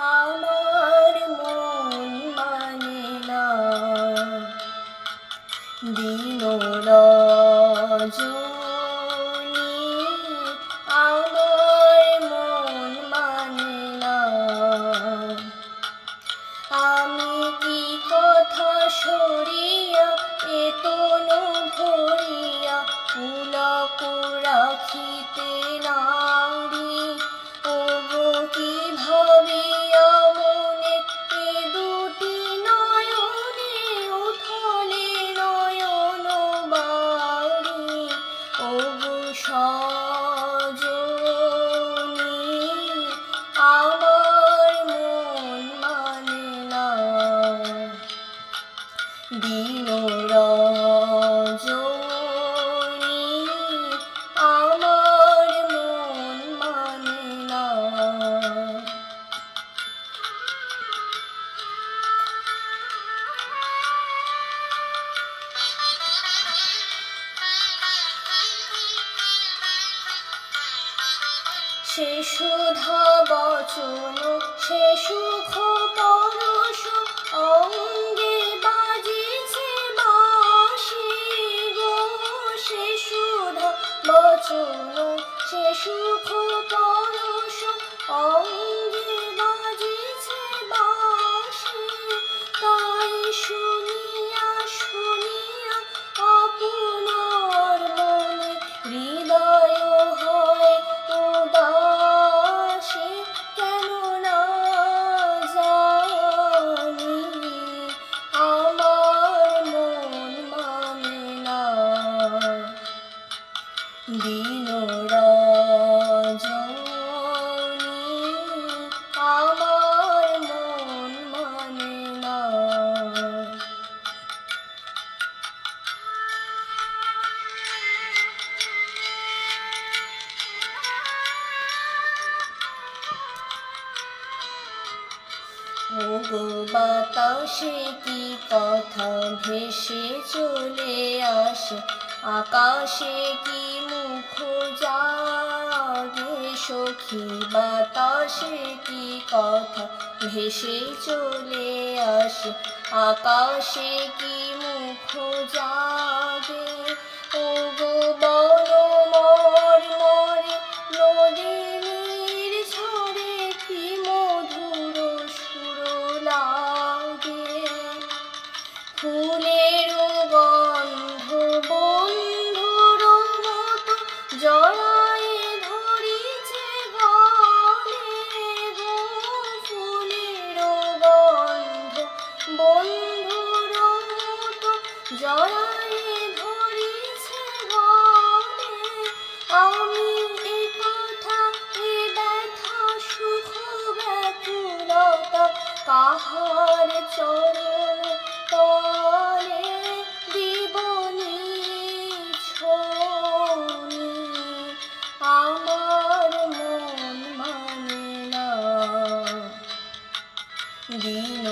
আমার মন মানে না। দিন রজনী রজনী আমার মন মানে না সে সুধা বচন সে সুখ পরশ সুখ পরশ অঙ্গে ওগো বাতাসে কি কথা ভেসে চলে আসে? আকাশে কি মুখ জাগে? সখী, বাতাসে কি কথা ভেসে চলে আসে? আকাশে কি মুখ জাগে? ওগো কাহার চরণ তলে দিবনি ছোনি আমার মন মানে না। দিন